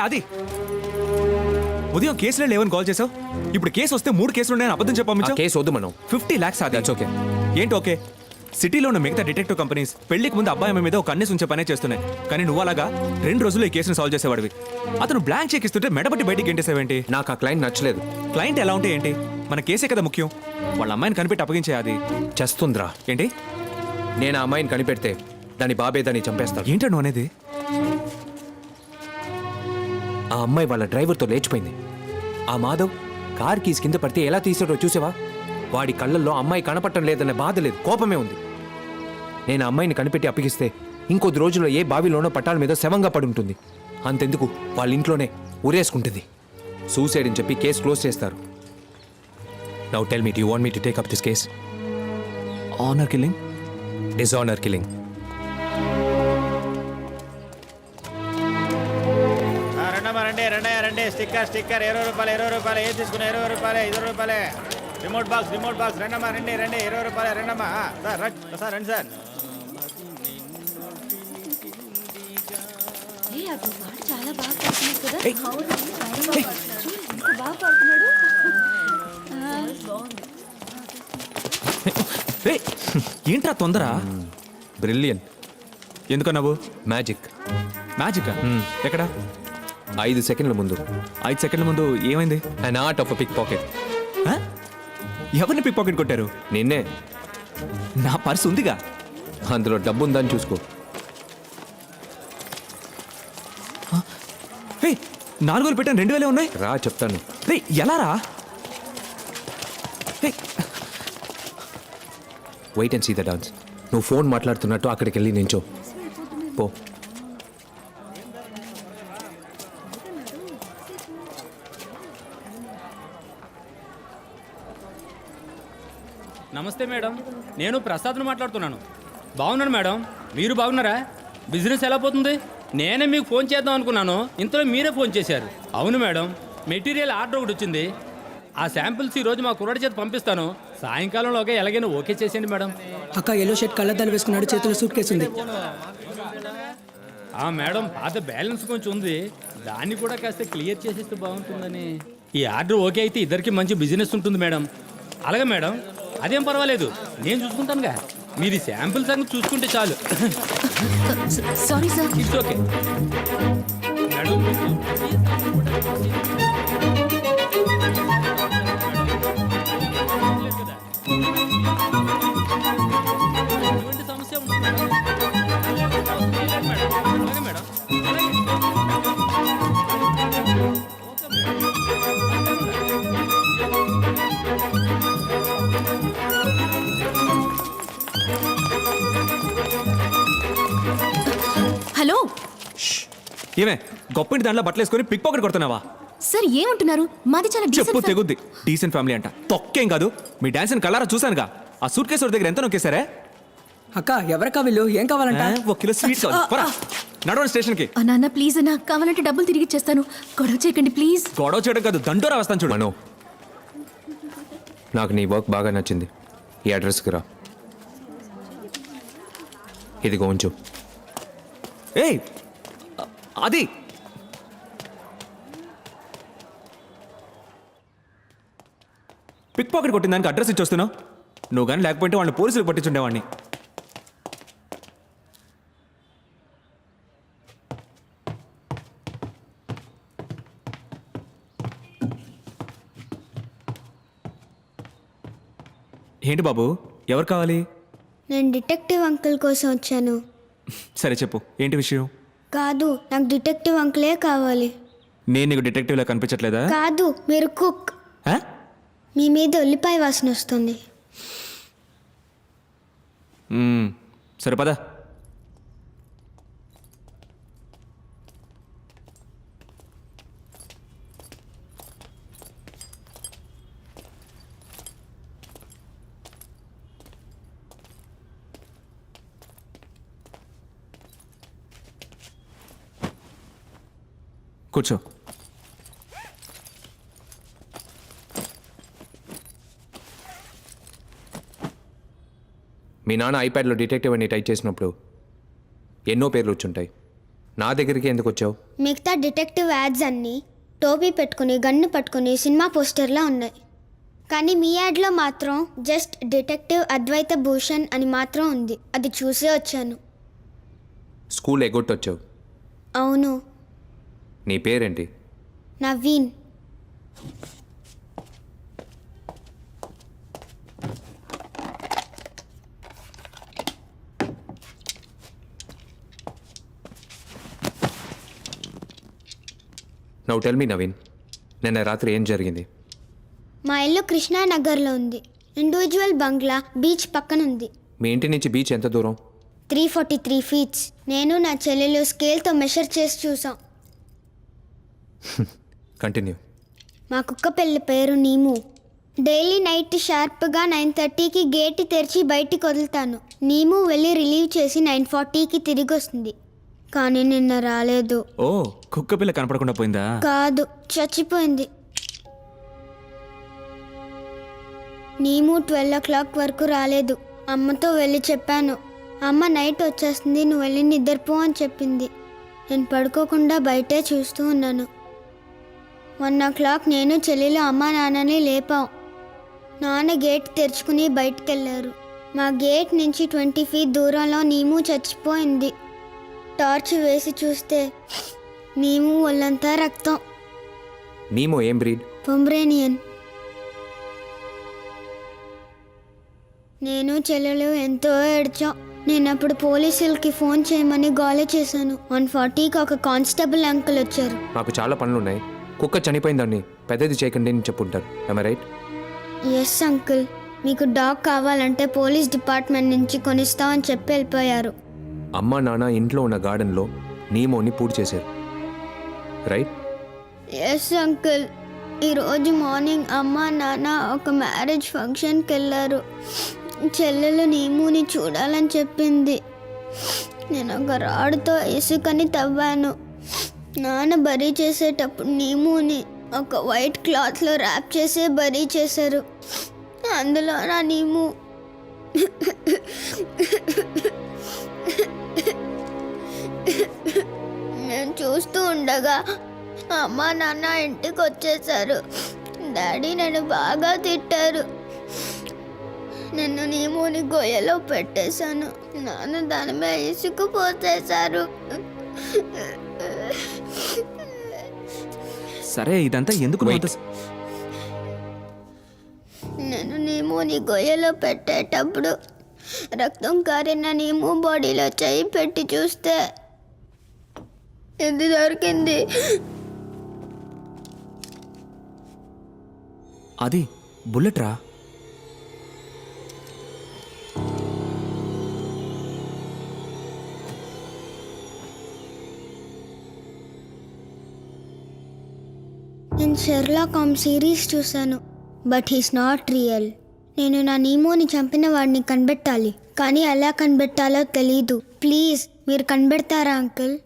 అది. ఉదయం కేసులే లేవని కాల్ చేసావు? ఇప్పుడు కేసు వస్తే మూడు కేసులు ఉన్నాయని అబద్ధం చెప్పాము కేసు వద్దు మనం. ఫిఫ్టీ ల్యాక్స్ అది. Okay. ఏంటి ఓకే? సిటీలో ఉన్న మిగతా డిటెక్టివ్ కంపెనీస్ పెళ్ళికి ముందు అబ్బాయి మీద ఒక కన్నేసి ఉంచే పనే చేస్తున్నాయి. కానీ నువ్వు అలాగా రెండు రోజుల్లో ఈ కేసుని సాల్వ్ చేసేవాడివి. అతను బ్లాంక్ చెక్ ఇస్తుంటే మెడబట్టి బయటికి గెంటేసావేంటి? నాకు ఆ క్లయింట్ నచ్చలేదు. క్లయింట్ ఎలా ఉంటే ఏంటి? మన కేసే కదా ముఖ్యం. వాళ్ళ అమ్మాయిని కనిపెట్టి అప్పగించే అది. చస్తుందిరా. ఏంటి? నేను ఆ అమ్మాయిని కనిపెడితే దాని బాబే దాన్ని చంపేస్తాడు. ఏంటో అనేది? ఆ అమ్మాయి వాళ్ళ డ్రైవర్తో లేచిపోయింది. ఆ మాధవ్ కార్ కీస్ కింద పడితే ఎలా తీసాడో చూసావా? వాడి కళ్ళల్లో అమ్మాయి కనపడటం లేదన్న బాధ లేదు కోపమే ఉంది. నేను అమ్మాయిని కనిపెట్టి అప్పగిస్తే ఇంకొద్ది రోజుల్లో ఏ బావిలోనో పట్టాల మీద శవంగా పడి ఉంటుంది. అంతెందుకు? వాళ్ళ ఇంట్లోనే ఉరేసుకుంటుంది సూసైడ్ అని చెప్పి కేసు క్లోజ్ చేస్తారు. Now tell me you want me to take up this case honour killing dishonour killing రండి రెండే రండి స్టిక్కర్ స్టిక్కర్ ఇరవై రూపాయలు ఇరవై రూపాయలు ఏది తీసుకున్నా ఇరవై రూపాయలు ఇరవై రూపాయలే. రిమోట్ బాక్స్ రిమోట్ బాక్స్ రెండమ్మా రండి రండి ఇరవై రూపాయలు రెండమ్మా. సార్ రండి సార్ రండి సార్. చాలా బాగా పాడుతున్నాడు కదా. ఎంత బాగా పాడుతున్నాడు. ఏంట్రా తొందర? బ్రిలియన్ ఎందుకన్నావు? మ్యాజిక్. మ్యాజిక్? ఎక్కడ? ఐదు సెకండ్ల ముందు. ఐదు సెకండ్ల ముందు ఏమైంది? An art of pick pocket? ఎవరిని పిక్ పాకెట్ కొట్టారు? నిన్నే. నా పర్స్ ఉందిగా. అందులో డబ్బు ఉందని చూసుకో. నాలుగు పెట్టాను రెండు వేలే ఉన్నాయి. రా చెప్తాను. రే ఎలా రా? Wait and see the dance నువ్వు ఫోన్ మాట్లాడుతున్నట్టు అక్కడికి వెళ్ళి నించో. పో. నమస్తే మేడం. నేను ప్రసాద్ను మాట్లాడుతున్నాను. బాగున్నాను మేడం. మీరు బాగున్నారా? బిజినెస్ ఎలా పోతుంది? నేనే మీకు ఫోన్ చేద్దాం అనుకున్నాను. ఇంతలో మీరే ఫోన్ చేశారు. అవును మేడం. మెటీరియల్ ఆర్డర్ ఒకటి వచ్చింది. ఆ శాంపిల్స్ ఈ రోజు మా కుర్రాడి చేత పంపిస్తాను. సాయంకాలంలోగా ఎలాగైనా ఓకే చేసేయండి మేడం. అక్క ఎల్లో షర్ట్ కళ్ళద్దాలు వేసుకున్నాడు చేతిలో సూట్ కేసు ఉంది. ఆ మేడం పాత బ్యాలెన్స్ కొంచెం ఉంది. దాన్ని కూడా కాస్త క్లియర్ చేసేస్తే బాగుంటుందని. ఈ ఆర్డర్ ఓకే అయితే ఇద్దరికి మంచి బిజినెస్ ఉంటుంది మేడం. అలాగే మేడం అదేం పర్వాలేదు నేను చూసుకుంటానుగా మీరు ఈ శాంపిల్ సంగతి చూసుకుంటే చాలు సారీ సార్ ఇట్స్ ఓకే ఏమే గొప్పింటి దాంట్లో బట్టలు వేసుకొని పిక్ పాకెట్ కొడుతున్నావా? సార్ ఏమంటున్నారు? మాది చాలా చెప్పు decent తెగుద్ది. డీసెంట్ ఫ్యామిలీ అంట. తొక్కేం కాదు. మీ డాన్స్ కలరా చూశానుగా. ఆ సూట్ కేసు దగ్గర ఎంత నొక్కేశారే? అక్క ఎవరక్క వీళ్ళు? ఏం కావాలంట? ఆ, ఒక కిలో స్వీట్ కావాలి. పోరా. నడవండి స్టేషన్కి ఆ, నాన్న ప్లీజ్ అన్న. కావాలంటే డబ్బులు తిరిగి ఇచ్చేస్తాను. గొడవ చేయకండి ప్లీజ్ గొడవ చేయడం కాదు దండోరా వస్తాను చూడు. మనో నాకు నీ వర్క్ బాగా నచ్చింది. ఈ అడ్రస్కి రా. ఇదిగో ఉంచు. ఏయ్ అది. పిక్ పాకెట్ కొట్టిన దానికి అడ్రస్ ఇచ్చొస్తున్నావు? నువ్వు కానీ లేకపోతే వాళ్ళని పోలీసులకు పట్టించుండేవాడిని. ఏంటి బాబు? ఎవరు కావాలి? నేను డిటెక్టివ్ అంకుల్ కోసం వచ్చాను. సరే చెప్పు. ఏంటి విషయం? కాదు నాకు డిటెక్టివ్ అంకులే కావాలి. నేను నీకు డిటెక్టివ్లా కనిపించట్లేదా? కాదు మీరు కుక్. ఆ? మీ మీద ఉల్లిపాయ వాసన వస్తుంది. మ్మ్. సరే పద. కూర్చో. మీ నాన్న ఐప్యాడ్లో డిటెక్టివ్ అని టైప్ చేసినప్పుడు ఎన్నో పేర్లు వచ్చుంటాయి. నా దగ్గరికి ఎందుకు వచ్చావు? మిగతా డిటెక్టివ్ యాడ్స్ అన్నీ టోపీ పెట్టుకుని గన్ను పట్టుకుని సినిమా పోస్టర్లా ఉన్నాయి. కానీ మీ యాడ్లో మాత్రం జస్ట్ డిటెక్టివ్ అద్వైత భూషణ్ అని మాత్రం ఉంది. అది చూసే వచ్చాను. స్కూల్ ఎగొట్టొచ్చావు అవును. నీ పేరేంటి? నవీన్. నవ్వు టెల్ మీ నవీన్ నిన్న రాత్రి ఏం జరిగింది? మా ఇల్లు కృష్ణానగర్లో ఉంది. ఇండివిజువల్ బంగ్లా బీచ్ పక్కన ఉంది. మీ ఇంటి నుంచి బీచ్ ఎంత దూరం? Three forty three feets. నేను నా చెల్లెలు స్కేల్తో మెషర్ చేసి చూసాం. కంటిన్యూ మా కుక్క పిల్ల పేరు నీము. డైలీ నైట్ షార్ప్గా నైన్ థర్టీకి గేట్ తెరిచి బయటికి వదులుతాను. నీము వెళ్ళి రిలీవ్ చేసి నైన్ ఫార్టీకి తిరిగి వస్తుంది. కానీ నిన్న రాలేదు. ఓ కుక్క పిల్ల కనపడకుండా పోయిందా? కాదు చచ్చిపోయింది. నీము ట్వెల్వ్ ఓ క్లాక్ వరకు రాలేదు. అమ్మతో వెళ్ళి చెప్పాను. అమ్మ నైట్ వచ్చేస్తుంది నువ్వు వెళ్ళి నిద్రపో అని చెప్పింది. నేను పడుకోకుండా బయటే చూస్తూ ఉన్నాను. వన్ ఓ క్లాక్ నేను చెల్లెలు అమ్మ నాన్నని లేపాం. నాన్న గేట్ తెరుచుకుని బయటకెళ్ళారు మా గేట్ నుంచి ట్వంటీ ఫీట్ దూరంలో నీము చచ్చిపోయింది. టార్చ్ వేసి చూస్తే నీము ఒళ్ళంతా రక్తం. నీమో ఏం బ్రీడ్? పొమ్రేనియన్ నేను చెల్లెలు ఎంతో ఏడ్చాం. నేను అప్పుడు పోలీసులకి ఫోన్ చేయమని గోల చేశాను. వన్ ఫార్టీకి ఒక కానిస్టేబుల్ అంకుల్ వచ్చారు. నాకు చాలా పనులున్నాయి. కుక్క చనిపోయిందని పెద్దది చేయకండి అని చెప్పుంటారు. రైట్ ఎస్ అంకుల్ మీకు డాగ్ కావాలంటే పోలీస్ డిపార్ట్మెంట్ నుంచి కొనిస్తామని చెప్పి వెళ్ళిపోయారు. అమ్మ నాన్న ఇంట్లో ఉన్న గార్డెన్లో నీమోని పూడి చేశారు. రైట్ ఎస్ అంకుల్ ఈరోజు మార్నింగ్ అమ్మ నాన్న ఒక మ్యారేజ్ ఫంక్షన్కి వెళ్ళారు. చెల్లెలు నీముని చూడాలని చెప్పింది. నేను ఒక రాడుతో ఇసుకని తవ్వాను. నాన్న బరీ చేసేటప్పుడు నీముని ఒక వైట్ క్లాత్లో ర్యాప్ చేసే బరీ చేశారు. అందులో నా నీము. నేను చూస్తూ ఉండగా అమ్మ నాన్న ఇంటికి వచ్చేసారు డాడీ నన్ను బాగా తిట్టారు. నన్ను నీమోని గొయ్యలో పెట్టేశాను. నాన్న దాని మీద ఇసుకుపోసేశారు సరే ఇదంతా ఎందుకు నువ్వు అంత- నేను నీముని గొయ్యలో పెట్టేటప్పుడు రక్తం కారిన నీము బాడీలో చేయి పెట్టి చూస్తే ఇది దొరికింది. అది బుల్లెట్ రా షెర్లాక్ హోమ్ సిరీస్ చూశాను బట్ హీస్ నాట్ రియల్ నేను నా నీమోని చంపిన వాడిని కనిపెట్టాలి కానీ ఎలా కనిపెట్టాలో తెలీదు. ప్లీజ్ మీరు కనిపెడతారా అంకుల్